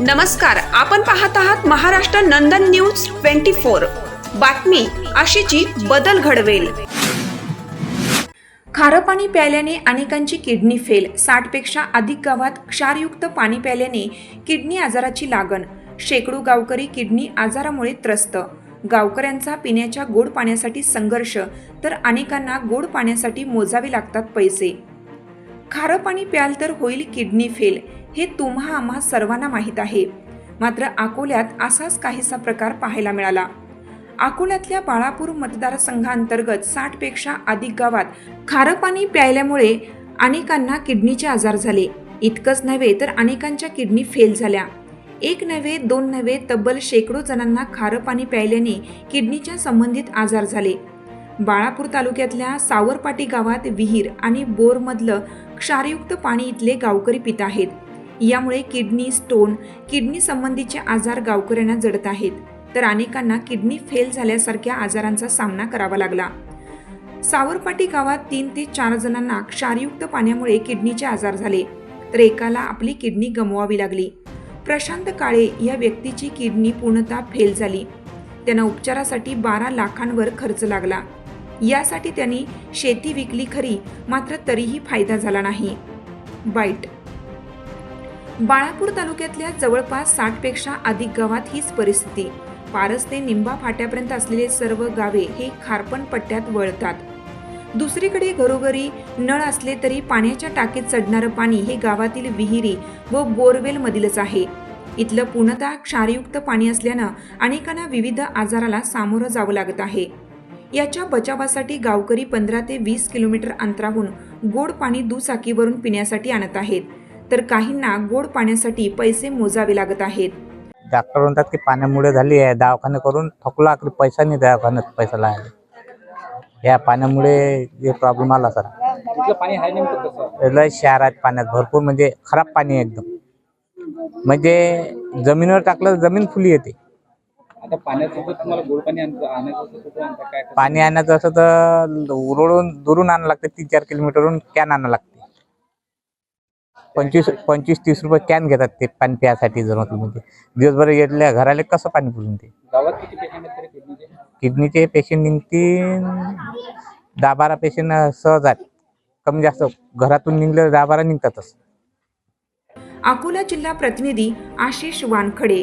नमस्कार आपण पाहत आहात Maharashtra Nandan news twenty four. बातमी अशीची बदल घडवेल. खारं पाणी प्यायल्याने अनेकांची किडनी फेल. साठपेक्षा अधिक गावात क्षारयुक्त पाणी प्यायल्याने किडनी आजाराची लागण. शेकडो गावकरी किडनी आजारामुळे त्रस्त. गावकऱ्यांचा पिण्याच्या गोड पाण्यासाठी संघर्ष तर अनेकांना गोड पाण्यासाठी मोजावे लागतात पैसे. खारं पाणी प्याल तर होईल किडनी फेल हे तुम्हा आम्हा सर्वांना माहीत आहे. मात्र अकोल्यात असाच काहीसा प्रकार पाहायला मिळाला. अकोल्यातल्या बाळापूर मतदारसंघांतर्गत साठपेक्षा अधिक गावात खारं पाणी प्यायल्यामुळे अनेकांना किडनीचे आजार झाले. इतकंच नव्हे तर अनेकांच्या किडनी फेल झाल्या. एक नव्हे दोन नव्हे तब्बल शेकडो जणांना खारं पाणी प्यायल्याने किडनीच्या संबंधित आजार झाले. बाळापूर तालुक्यातल्या सावरपाटी गावात विहीर आणि बोरमधलं क्षारयुक्त पाणी इथले गावकरी पित आहेत. यामुळे किडनी स्टोन किडनी संबंधीचे आजार गावकऱ्यांना जडत आहेत. तर अनेकांना किडनी फेल झाल्यासारख्या आजारांचा सामना करावा लागला. सावरपाटी गावात तीन ते चार जणांना क्षारयुक्त पाण्यामुळे किडनीचे आजार झाले. तर एकाला आपली किडनी गमवावी लागली. प्रशांत काळे या व्यक्तीची किडनी पूर्णतः फेल झाली. त्यांना उपचारासाठी बारा लाखांवर खर्च लागला. यासाठी त्यांनी शेती विकली खरी मात्र तरीही फायदा झाला नाही. बाईट. बाळापूर तालुक्यातल्या जवळपास साठपेक्षा अधिक गावात हीच परिस्थिती. पारस ते निंबा फाट्यापर्यंत असलेले सर्व गावे हे खारपण पट्ट्यात वळतात. दुसरीकडे घरोघरी नळ असले तरी पाण्याच्या टाकीत चढणारं पाणी हे गावातील विहिरी व बोरवेलमधीलच आहे. इथलं पूर्णतः क्षारयुक्त पाणी असल्यानं अनेकांना विविध आजाराला सामोरं जावं लागत आहे. याच्या बचावासाठी गावकरी पंधरा ते वीस किलोमीटर अंतराहून गोड पाणी दुचाकीवरून पिण्यासाठी आणत आहेत. तर काहींना गोड पाण्यासाठी पैसे मोजावे लागत आहेत. डॉक्टर म्हणतात की पाण्यामुळे झाली आहे. दवाखाने करून थकला पैसा नाही दवाखान्यात पैसा लागला. या पाण्यामुळे प्रॉब्लेम आला सर. शहरात पाण्यात भरपूर म्हणजे खराब पाणी आहे एकदम. म्हणजे जमिनीवर टाकलं तर जमीन फुली येते. आता पाण्यासोबत तुम्हाला गोड पाणी आणायचं आणायचं असं कुठं आणता काय? पाणी आणायचं असं तर उरळून दुरून आणायला लागते तीन चार किलोमीटरहून कॅन आणायला लागते. पंचवीस पंचवीस तीस रुपये कॅन घेतात ते पाणी प्यासाठी जर म्हणजे. दिवसभर येतल्या घराले कसं पाणी पुरून ते? गावात किती पेशंट आहेत तरी किडनीचे? किडनीचे पेशंट निघतील दहा बारा पेशंट सहज आहेत. कमी जास्त घरातून निघले दहा बारा निघतातच. अकोला जिल्हा प्रतिनिधी आशिष वानखडे